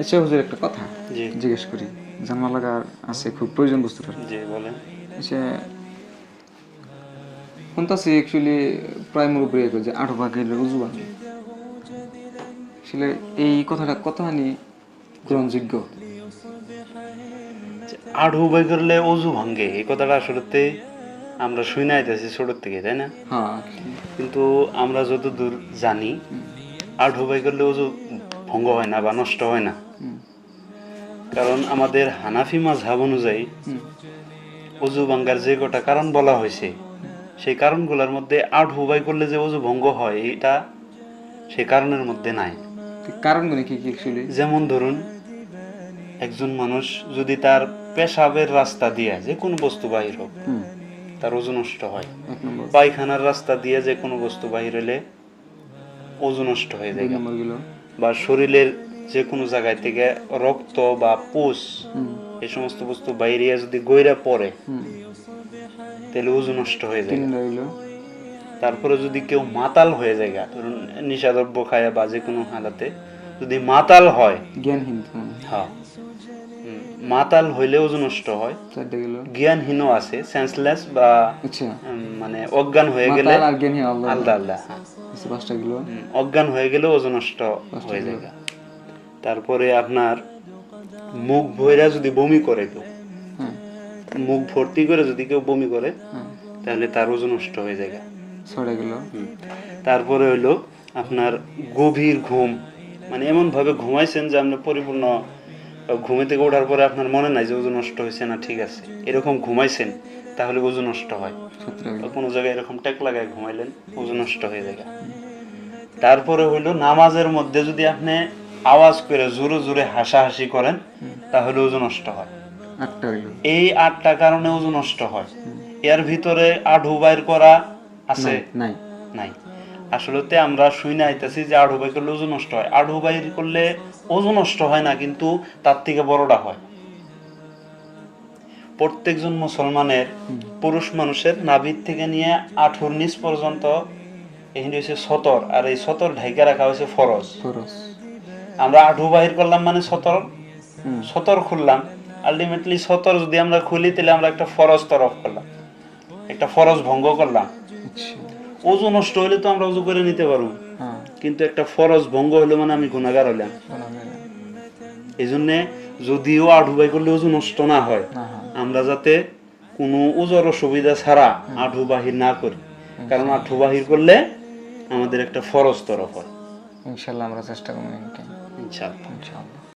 আচ্ছা হুজুর একটা কথা জিজ্ঞেস করি। জানা লাগা আছে খুব প্রয়োজন বস্তুটার। জি বলেন। আচ্ছা কোনটা আছে অ্যাকচুয়ালি প্রায় মুরব্বী এক যে আট ভাগ গেলে উজু আসলে এই কথাটা কতখানি গ্রহণযোগ্য? আড়ু বাই করলে অজু ভাঙ্গে এই কথাটা আসলে আমরা আইতেছি ছোটোর থেকে তাই না? হ্যাঁ কিন্তু আমরা যতদূর জানি আড়ু বাই করলে অজু ভঙ্গ হয় না বা নষ্ট হয় না। কারণ আমাদের হানাফি মাঝহাব অনুযায়ী। অজু ভাঙ্গার যে কটা কারণ বলা হয়েছে সেই কারণগুলোর মধ্যে আট হুবাই করলে যে অজু ভঙ্গ হয় এটা সেই কারণের মধ্যে নাই। কারণগুলো কি কি যেমন ধরুন একজন মানুষ যদি তার পেশাবের রাস্তা দিয়ে যে কোনো বস্তু বাহির হোক তার ওজন নষ্ট হয়। পায়খানার রাস্তা দিয়ে যে কোনো বস্তু বাহির হলে ওজন নষ্ট হয়ে যায়। বা শরীরের যে কোনো জায়গায় থেকে রক্ত বা পুষ এই সমস্ত বস্তু বাইরে যদি গইরা পড়ে তাহলে ওজন নষ্ট হয়ে যায়। তারপরে যদি কেউ মাতাল হয়ে যায় ধরুন নিশাদ্রব্য খায় বা যে কোনো হালাতে যদি মাতাল হয় জ্ঞানহীন হ্যাঁ। মাতাল হইলে ওজন নষ্ট হয় জ্ঞানহীনও আছে সেন্সলেস বা আচ্ছা। মানে অজ্ঞান হয়ে গেলে আলাদা আলাদা। হ্যাঁ। আচ্ছা অজ্ঞান হয়ে গেলে ওজন নষ্ট হয়ে যায় তারপরে আপনার মুখ ভৈরা যদি বমি করে কেউ হ্যাঁ। মুখ ভর্তি করে যদি কেউ বমি করে হ্যাঁ। তাহলে তার ওজন নষ্ট হয়ে যায়। গেল। তারপরে হলো আপনার গভীর ঘুম মানে এমন ভাবে ঘুমাইছেন যে আপনি পরিপূর্ণ ঘুমে থেকে ওঠার পরে আপনার মনে নাই যে ওজন নষ্ট হয়েছে না ঠিক আছে? এরকম ঘুমাইছেন তাহলে ওজন নষ্ট হয়। কোনো জায়গায় এরকম টেক লাগায় ঘুমাইলেন ওজন নষ্ট হয়ে যায়। তারপরে হইল নামাজের মধ্যে যদি আপনি আওয়াজ করে জোরে জোরে হাসাহাসি করেন তাহলে ওজন নষ্ট হয়। এই আটটা কারণে ওজন নষ্ট হয়। এর ভিতরে আঢু বাইর করা আছে? নাই। নাই। আসলেতে আমরা শুই না আইতেছি যে আড়ু বাই করলে ওজন নষ্ট হয়। আড়ু বাই করলে ওজন নষ্ট হয় না কিন্তু তার থেকে বড়টা হয়। প্রত্যেকজন মুসলমানের পুরুষ মানুষের নাভির থেকে নিয়ে আঠুর নিচ পর্যন্ত এখানে হচ্ছে সতর আর এই সতর ঢাইকা রাখা হয়েছে ফরজ। আমরা আঠু বাহির করলাম মানে সতর। সতর খুললাম। আলটিমেটলি সতর যদি আমরা খুলি তাহলে আমরা একটা ফরজ তরফ করলাম। একটা ফরজ ভঙ্গ করলাম। ওজন নষ্ট হলে তো আমরা উজু করে নিতে পারব। হ্যাঁ। কিন্তু একটা ফরজ ভঙ্গ হলো মানে আমি গুণাগার হলাম। এই জন্যে যদিও আঢুবাই করলে ওজন নষ্ট না হয় আমরা যাতে কোনো ওজর অসুবিধা ছাড়া আঠু বাহির না করি। কারণ আঠু বাহির করলে আমাদের একটা ফরজ তরফ হয়। ইনশাল্লাহ আমরা চেষ্টা করব ইনশাআল্লাহ ইনশাল্লাহ।